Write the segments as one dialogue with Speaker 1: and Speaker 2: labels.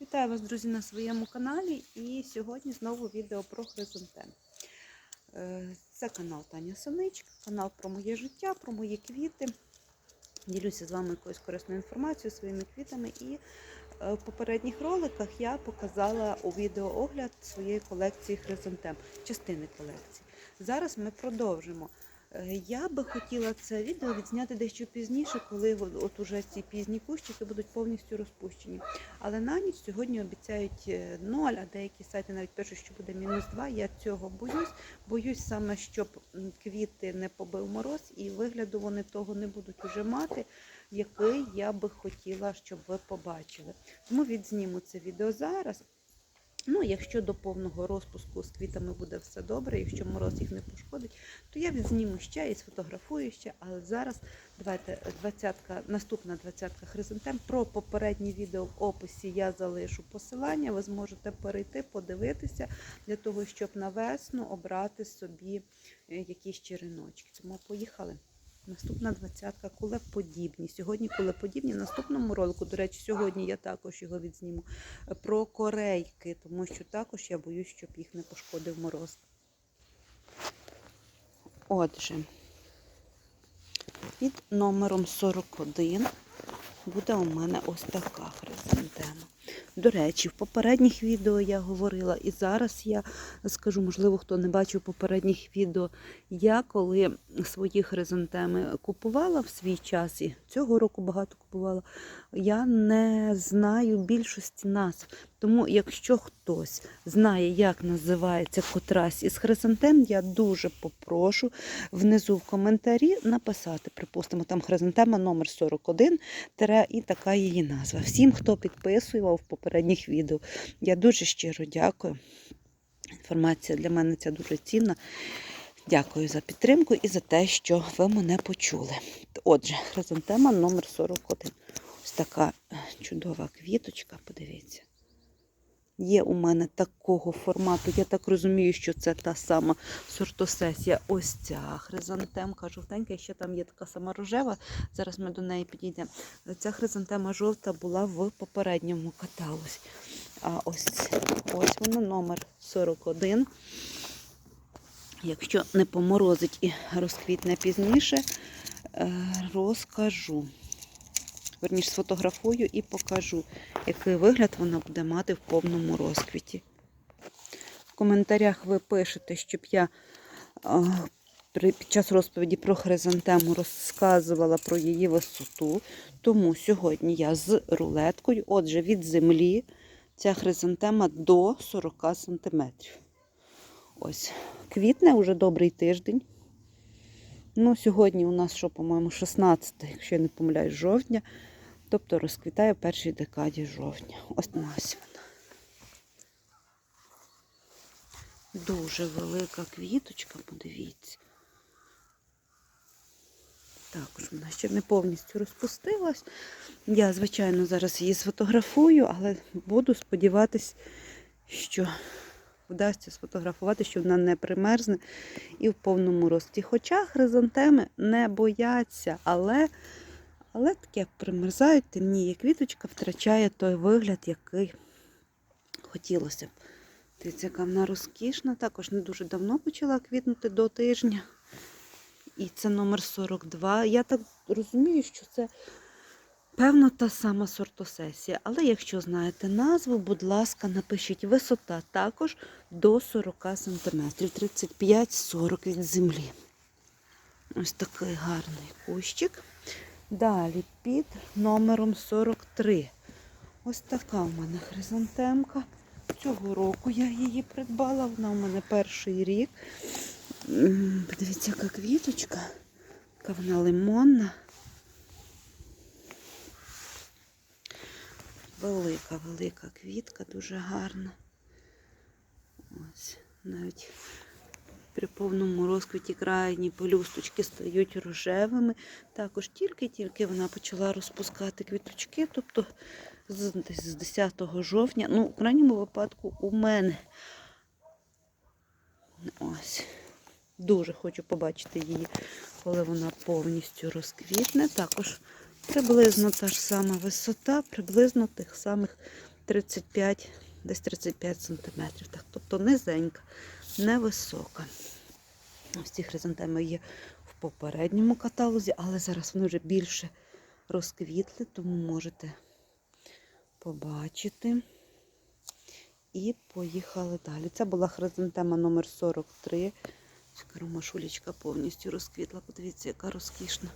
Speaker 1: Вітаю вас, друзі, на своєму каналі. І сьогодні знову відео про хризантем. Е, Це канал Таня Соничка, канал про моє життя, про мої квіти. Ділюся з вами якоюсь корисною інформацією, своїми квітами. І е, в попередніх роликах я показала у відео огляд своєї колекції хризантем, частини колекції. Зараз ми продовжимо. Е, Я би хотіла це відео відзняти дещо пізніше, коли от уже ці пізні кущики будуть повністю розпущені. Але на ніч сьогодні обіцяють е, 0, а деякі сайти навіть пишуть, що буде мінус 2. Я цього боюсь. Боюсь саме, щоб квіти не побив мороз, і вигляду вони того не будуть уже мати, який я би хотіла, щоб ви побачили. Тому відзніму це відео зараз. Ну, якщо до повного розпуску з квітами буде все добре, якщо мороз їх не пошкодить, то я відзніму ще і сфотографую ще. Але зараз давайте 20 наступна 20 хризантем. Про попереднє відео в описі я залишу посилання. Ви зможете перейти, подивитися для того, щоб на весну обрати собі е, якісь череночки. Тому поїхали. Наступна двадцятка кулеподібні. Сьогодні кулеподібні. В наступному ролику, до речі, сьогодні я також його відзніму е, про корейки, тому що також я боюсь, щоб їх не пошкодив мороз. Отже, під номером 41 буде у мене ось така хризантема. До речі, в попередніх відео я говорила, і зараз я скажу, можливо, хто не бачив попередніх відео. Я коли свої хризантеми купувала в свій час, і цього року багато купувала, я не знаю більшості назв. Тому, якщо хтось знає, як називається котрась із хризантем, я дуже попрошу внизу в коментарі написати. Припустимо, там хризантема номер 41 тире і така її назва. Всім, хто підписував в попередніх відео, я дуже щиро дякую. Інформація для мене ця дуже цінна. Дякую за підтримку і за те, що ви мене почули. Отже, хризантема номер 41. Ось така е, чудова квіточка, подивіться. Є у мене такого формату, я так розумію, що це та сама сортосесія. Ось ця хризантемка жовтенька, ще там є така сама рожева. Зараз ми до неї підійдемо. Ця хризантема жовта була в попередньому каталозі. А ось, ось вона, номер 41. Якщо не поморозить і розквітне пізніше, е, розкажу. Верніше сфотографую і покажу, який вигляд вона буде мати в повному розквіті. В коментарях ви пишете, щоб я під час розповіді про хризантему розказувала про її висоту. Тому сьогодні я з рулеткою, отже, від землі ця хризантема до 40 см. Ось, квітне вже добрий тиждень. Ну, сьогодні у нас, що, по-моєму, 16, якщо я не помиляюсь, жовтня. Тобто розквітає в першій декаді жовтня. Ось ось вона. Дуже велика квіточка, подивіться. Також вона ще не повністю розпустилась. Я, звичайно, зараз її сфотографую, але буду сподіватись, що вдасться сфотографувати, що вона не примерзне і в повному рості. Хоча хризантеми не бояться, але, але таке примерзають, темніє квіточка втрачає той вигляд, який хотілося б. Дивіться, яка вона розкішна, також не дуже давно почала квітнути до тижня. І це номер 42. Я так розумію, що це Певно, та сама сортосесія, але якщо знаєте назву, будь ласка, напишіть висота також до 40 см, 35-40 від землі. Ось такий гарний кущик. Далі під номером 43. Ось така у мене хризантемка. Цього року я її придбала, вона у мене перший рік. Подивіться, яка квіточка, яка вона лимонна. Велика, велика квітка, дуже гарна. Ось, навіть при повному розквіті крайні пелюсточки стають рожевими. Також тільки-тільки вона почала розпускати квіточки, тобто з, з 10 жовтня, ну, в крайньому випадку у мене. Ось. Дуже хочу побачити її, коли вона повністю розквітне. Також Приблизно та ж сама висота, приблизно тих самих 35, десь 35 сантиметрів. Так, тобто низенька, невисока. Ось ці хризантеми є в попередньому каталозі, але зараз вони вже більше розквітли, тому можете побачити. І поїхали далі. Це була хризантема номер 43. Така ромашулечка повністю розквітла. Подивіться, яка розкішна.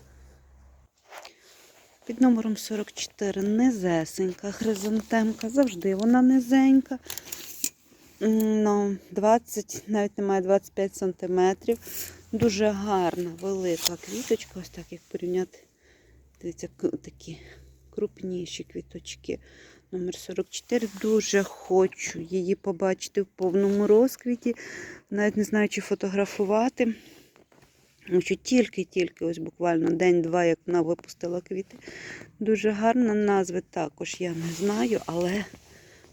Speaker 1: Під номером 44 низесенька хризантемка. Завжди вона низенька. Ну, 20, навіть немає 25 сантиметрів. Дуже гарна, велика квіточка. Ось так, як порівняти. Дивіться, такі крупніші квіточки. Номер 44. Дуже хочу її побачити в повному розквіті. Навіть не знаю, чи фотографувати. Тому що тільки-тільки, ось буквально день-два, як вона випустила квіти. Дуже гарна назви також я не знаю, але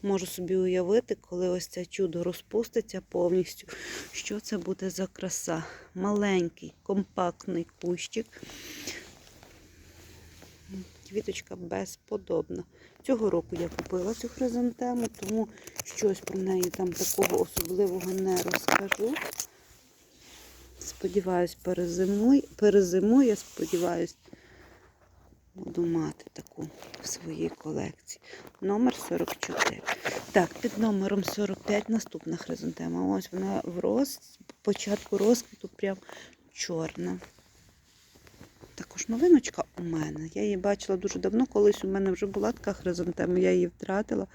Speaker 1: можу собі уявити, коли ось це чудо розпуститься повністю, що це буде за краса. Маленький, компактний кущик. Квіточка безподобна. Цього року я купила цю хризантему, тому щось про неї там такого особливого не розкажу. Сподіваюсь, перезимує, перезимує, сподіваюсь, буду мати таку в своїй колекції. Номер 44. Так, під номером 45 наступна хризантема. Ось вона в роз, початку розквіту прям чорна. Також новиночка у мене. Я її бачила дуже давно, колись у мене вже була така хризантема, я її втратила.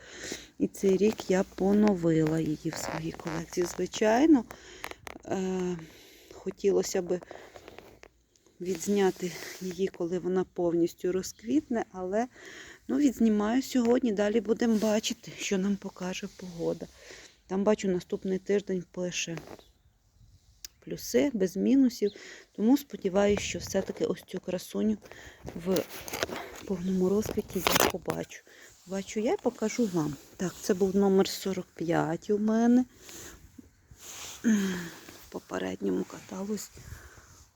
Speaker 1: І цей рік я поновила її в своїй колекції. Звичайно, е- хотілося б відзняти її, коли вона повністю розквітне, але ну, відзнімаю сьогодні. Далі будемо бачити, що нам покаже погода. Там бачу наступний тиждень пише плюси, без мінусів. Тому сподіваюся, що все-таки ось цю красуню в повному розквіті я побачу. Бачу я і покажу вам. Так, це був номер 45 у мене. В попередньому каталозі.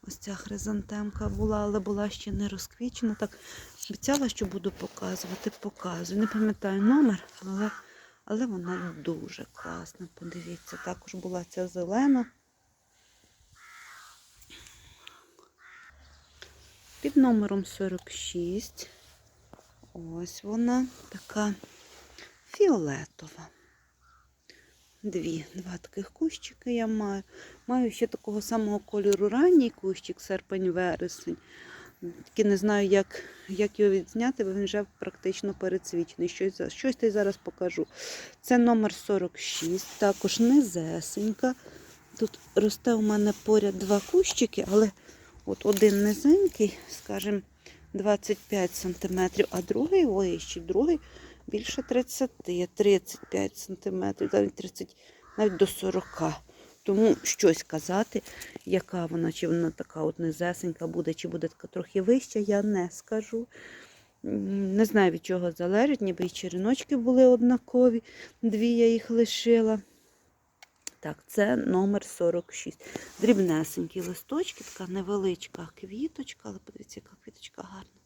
Speaker 1: Ось ця хризантемка була, але була ще не розквічена. Так, обіцяла, що буду показувати, показую. Не пам'ятаю номер, але, але вона дуже класна. Подивіться, також була ця зелена. Під номером 46. Ось вона така фіолетова. Дві, два таких кущики я маю. Маю ще такого самого кольору ранній кущик, серпень-вересень. Тільки не знаю, як, як його відзняти, бо він вже практично перецвічений. Щось, щось я зараз покажу. Це номер 46, також низесенька. Тут росте у мене поряд два кущики, але от один низенький, скажімо, 25 см, а другий вищий, другий більше 30, 35 см, навіть 30, навіть до 40. Тому щось казати, яка вона, чи вона така от низесенька буде, чи буде така трохи вища, я не скажу. Не знаю, від чого залежить, ніби і череночки були однакові, дві я їх лишила. Так, це номер 46. Дрібнесенькі листочки, така невеличка квіточка, але подивіться, яка квіточка гарна.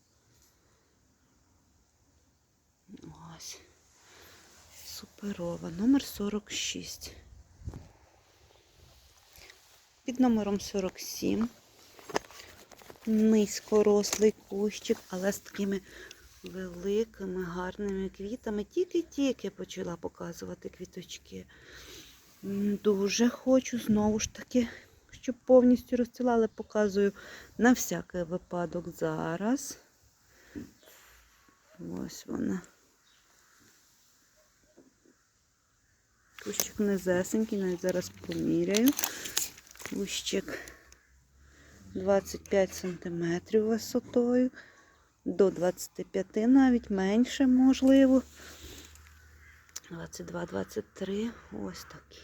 Speaker 1: Ось. Суперова. Номер 46. Під номером 47. Низькорослий кущик, але з такими великими, гарними квітами. Тільки-тільки почала показувати квіточки. Дуже хочу знову ж таки, щоб повністю розцвіла, показую на всякий випадок зараз. Ось вона. Кущик низесенький, навіть зараз поміряю. Кущик 25 см висотою, до 25 навіть менше можливо. 22-23. Ось такі.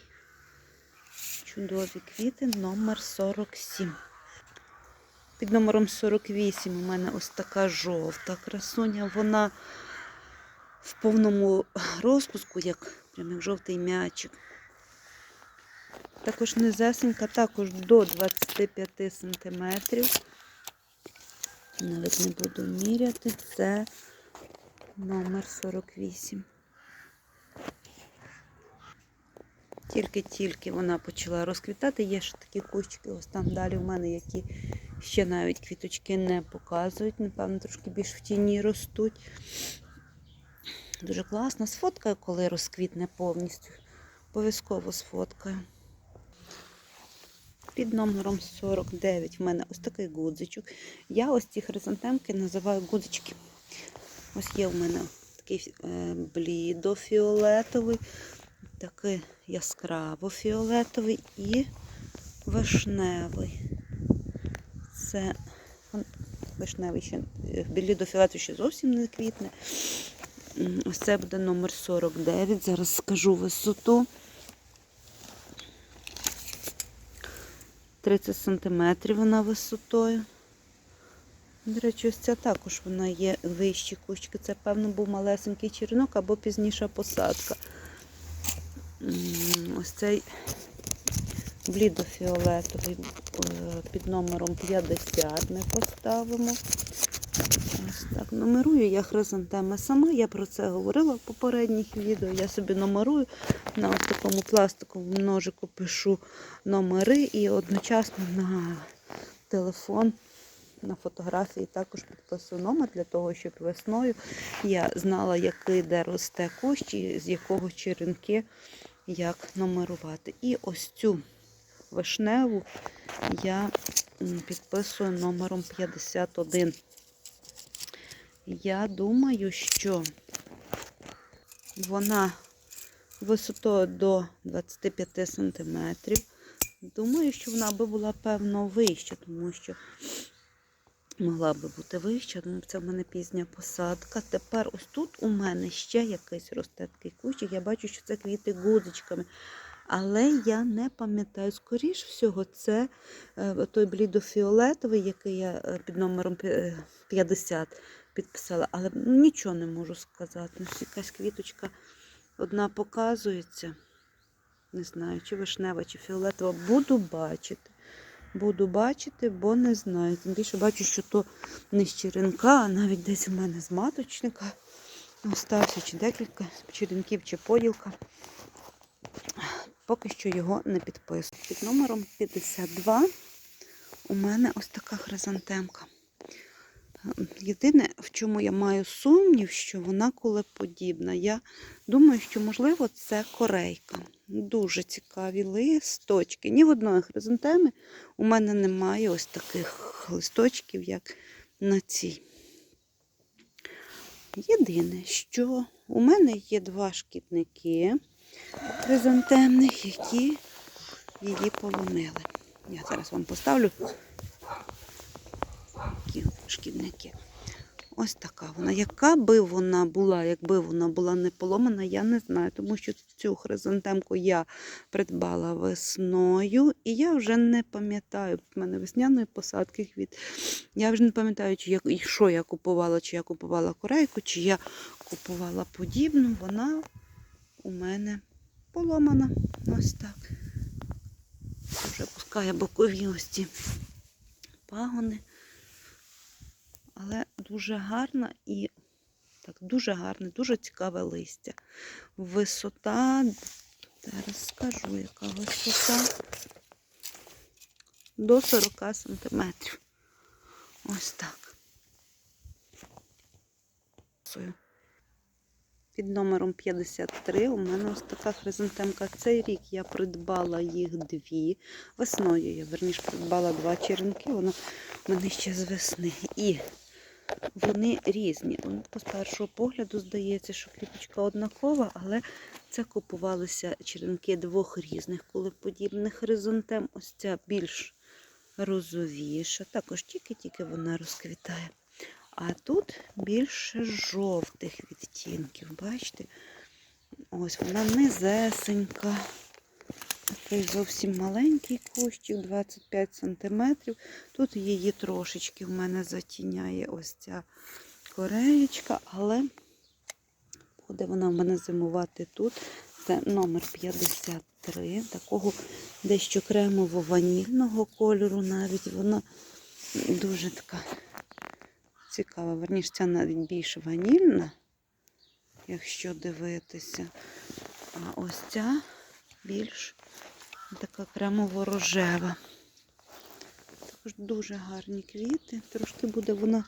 Speaker 1: Чудові квіти, номер 47. Під номером 48 у мене ось така жовта красуня. Вона в повному розпуску, як прям як жовтий м'ячик. Також низесенька, також до 25 сантиметрів. Навіть не буду міряти. Це номер 48. Тільки-тільки вона почала розквітати. Є ще такі кущики, ось там далі в мене, які ще навіть квіточки не показують. Напевно, трошки більш в тіні ростуть. Дуже класно. Сфоткаю, коли розквітне повністю. Обов'язково сфоткаю. Під номером 49 в мене ось такий гудзичок. Я ось ці хризантемки називаю гудзички. Ось є в мене такий е, блідофіолетовий, такий яскраво-фіолетовий і вишневий. Це вишневий ще е, блідофіолетовий ще зовсім не квітне. Ось це буде номер 49. Зараз скажу висоту. 30 см вона висотою. До речі, ось ця також вона є вищі кущики. Це, певно, був малесенький черенок або пізніша посадка. Ось цей блідофіолетовий е, під номером 50 ми поставимо. Так. Нумерую я хризантеми сама. Я про це говорила в попередніх відео. Я собі номерую на ось такому пластиковому ножику пишу номери і одночасно на телефон, на фотографії також підписую номер для того, щоб весною я знала, який де росте кущ і з якого черенки як номерувати. І ось цю вишневу я підписую номером 51. Я думаю, що вона висотою до 25 см. Думаю, що вона би була певно вища, тому що могла би бути вища. Ну, Це в мене пізня посадка. Тепер ось тут у мене ще якийсь росте такий кущик. Я бачу, що це квіти гудзичками. Але я не пам'ятаю, скоріш всього, це е, той блідофіолетовий, який я е, під номером е, 50 підписала, але нічого не можу сказати. Якась квіточка одна показується. Не знаю, чи вишнева, чи фіолетова. Буду бачити. Буду бачити, бо не знаю. Тим більше бачу, що то не з черенка, а навіть десь у мене з маточника остався, чи декілька черенків, чи поділка. Поки що його не підписую. Під номером 52 у мене ось така хризантемка. Єдине, в чому я маю сумнів, що вона кулеподібна. Я думаю, що, можливо, це корейка. Дуже цікаві листочки. Ні в одної хризантеми у мене немає ось таких листочків, як на цій. Єдине, що у мене є два шкідники хризантемних, які її полонили. Я зараз вам поставлю такі шкідники. Ось така вона. Яка би вона була, якби вона була не поломана, я не знаю, тому що цю хризантемку я придбала весною, і я вже не пам'ятаю, в мене весняної посадки квіт. Я вже не пам'ятаю, чи я, що я купувала, чи я купувала корейку, чи я купувала подібну. Вона у мене поломана. Ось так. Вже пускає бокові ось ці пагони. Але дуже гарна і так, дуже гарне, дуже цікаве листя. Висота, зараз скажу, яка висота. До 40 сантиметрів. Ось так. Під номером 53 у мене ось така хризантемка. Цей рік я придбала їх дві. Весною я, верніше, придбала два черенки, воно в мене ще з весни. І вони різні. З першого погляду здається, що квіточка однакова, але це купувалися черенки двох різних кулеподібних хризантем. Ось ця більш розовіша. Також тільки-тільки вона розквітає. А тут більше жовтих відтінків. Бачите? Ось вона низесенька. Такий зовсім маленький кущик, 25 см. Тут її трошечки в мене затіняє ось ця кореєчка, але буде вона в мене зимувати тут. Це номер 53, такого дещо кремово-ванільного кольору навіть. Вона дуже така цікава. Верніше, ця навіть більш ванільна, якщо дивитися. А ось ця більш така кремово-рожева. Також дуже гарні квіти. Трошки буде вона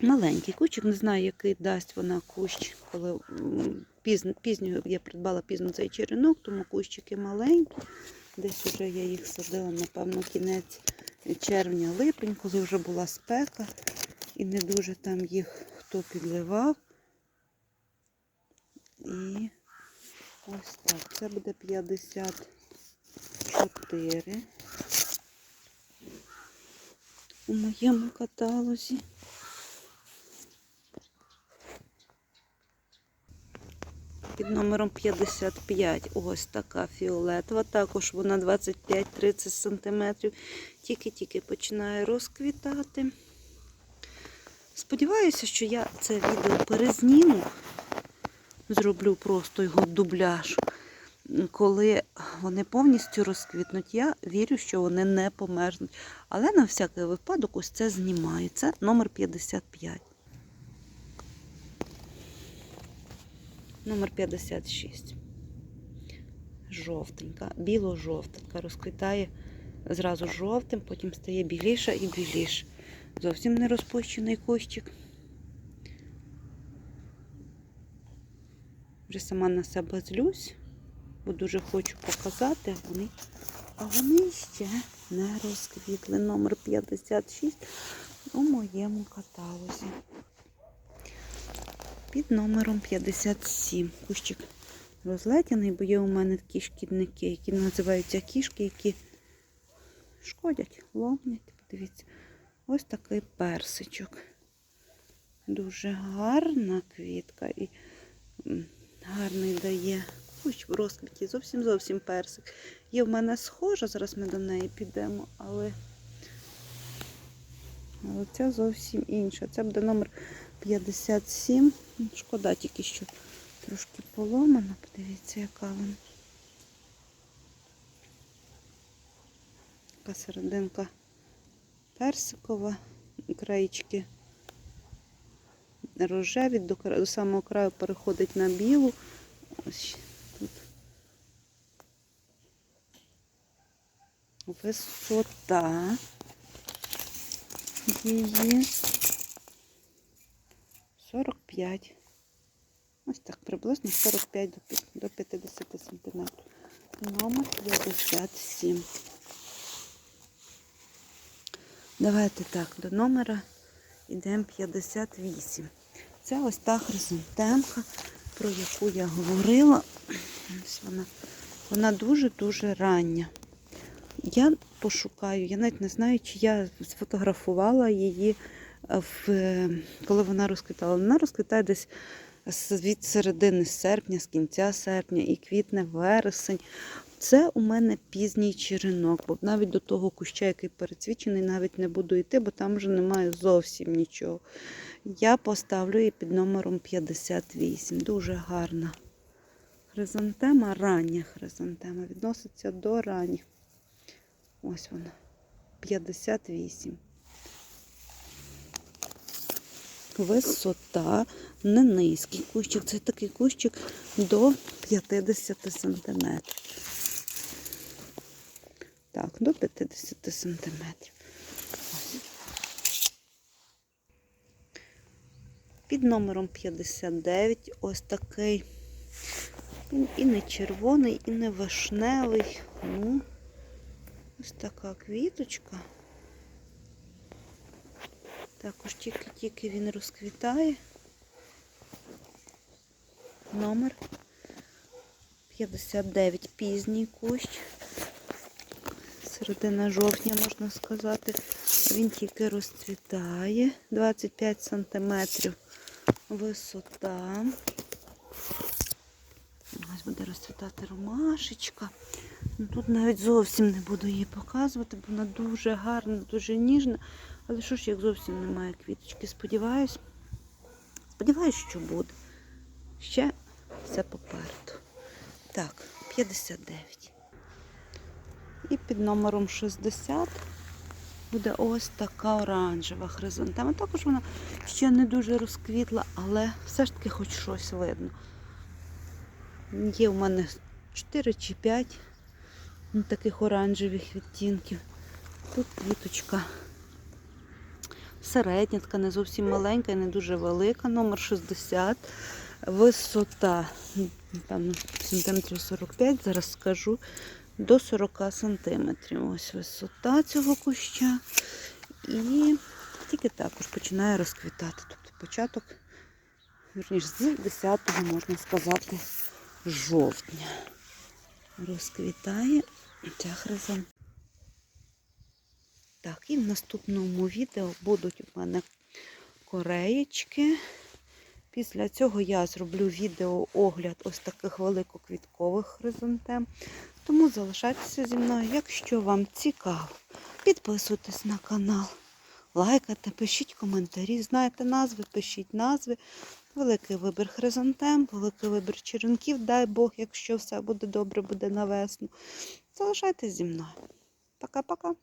Speaker 1: маленький кущик, не знаю, який дасть вона кущ, коли пізно, пізньо я придбала пізно цей черенок, тому кущики маленькі. Десь вже я їх садила, напевно, кінець червня-липень, коли вже була спека і не дуже там їх хто підливав. І ось так. Це буде 54 у моєму каталозі. Під номером 55 ось така фіолетова. Також вона 25-30 см. Тільки-тільки починає розквітати. Сподіваюся, що я це відео перезніму. Зроблю просто його дубляж. Коли вони повністю розквітнуть, я вірю, що вони не померзнуть. Але на всякий випадок ось це знімаю. Це номер 55. Номер 56. Жовтенька, біло-жовтенька. Розквітає зразу жовтим, потім стає біліша і біліша. Зовсім не розпущений кущик. Вже сама на себе злюсь, бо дуже хочу показати, вони, а вони ще не розквітли. Номер 56 у моєму каталозі. Під номером 57. Кущик розлетяний, бо є у мене такі шкідники, які називаються кішки, які шкодять, ломлять. Подивіться. Ось такий персичок. Дуже гарна квітка і гарний дає кущ в розквіті. Зовсім зовсім персик. Є в мене схожа, зараз ми до неї підемо, але, але ця зовсім інша. Це буде номер 57. Шкода тільки що трошки поломана. Подивіться, яка вона. Така серединка персикова, краєчки рожеві, до, до самого краю переходить на білу. Ось тут висота її 45. Ось так, приблизно 45 до до 50 сантиметрів. Номер 57. Давайте так, до номера йдемо 58. Це ось та хризантемка, про яку я говорила. Ось вона, вона дуже-дуже рання. Я пошукаю, я навіть не знаю, чи я сфотографувала її, е, в, е, коли вона розквітала. Вона розквітає десь від середини серпня, з кінця серпня і квітне вересень. Це у мене пізній черенок, бо навіть до того куща, який перецвічений, навіть не буду йти, бо там вже немає зовсім нічого. Я поставлю її під номером 58. Дуже гарна. Хризантема, рання хризантема. Відноситься до ранніх. Ось вона. 58. Висота, не низький кущик. Це такий кущик до 50 сантиметрів. Так, до 50 сантиметрів. Під номером 59 ось такий. Він і не червоний, і не вишневий. Ну, ось така квіточка. Також тільки-тільки він розквітає. Номер 59 пізній кущ. Середина жовтня, можна сказати. Він тільки розцвітає. 25 сантиметрів висота. Ось буде розцвітати ромашечка. Ну, Тут навіть зовсім не буду її показувати, бо вона дуже гарна, дуже ніжна. Але що ж, як зовсім немає квіточки, сподіваюсь. Сподіваюсь, що буде. Ще все попереду. Так, 59. І під номером 60 буде ось така оранжева хризантема. Також вона ще не дуже розквітла, але все ж таки хоч щось видно. Є в мене 4 чи 5 ну, таких оранжевих відтінків. Тут квіточка середня, така не зовсім маленька і не дуже велика, номер 60. Висота, напевно, сантиметрів 45, зараз скажу, до 40 сантиметрів. Ось висота цього куща. І тільки також починає розквітати. Тобто початок, вірніш, з 10-го, можна сказати, жовтня. Розквітає ця хризантема. Так, і в наступному відео будуть у мене кореєчки. Після цього я зроблю відео огляд ось таких великоквіткових хризантем. Тому залишайтеся зі мною, якщо вам цікаво. Підписуйтесь на канал, лайкайте, пишіть коментарі, знаєте назви, пишіть назви. Великий вибір хризантем, великий вибір черенків, дай Бог, якщо все буде добре, буде на весну. Залишайтесь зі мною. Пока-пока.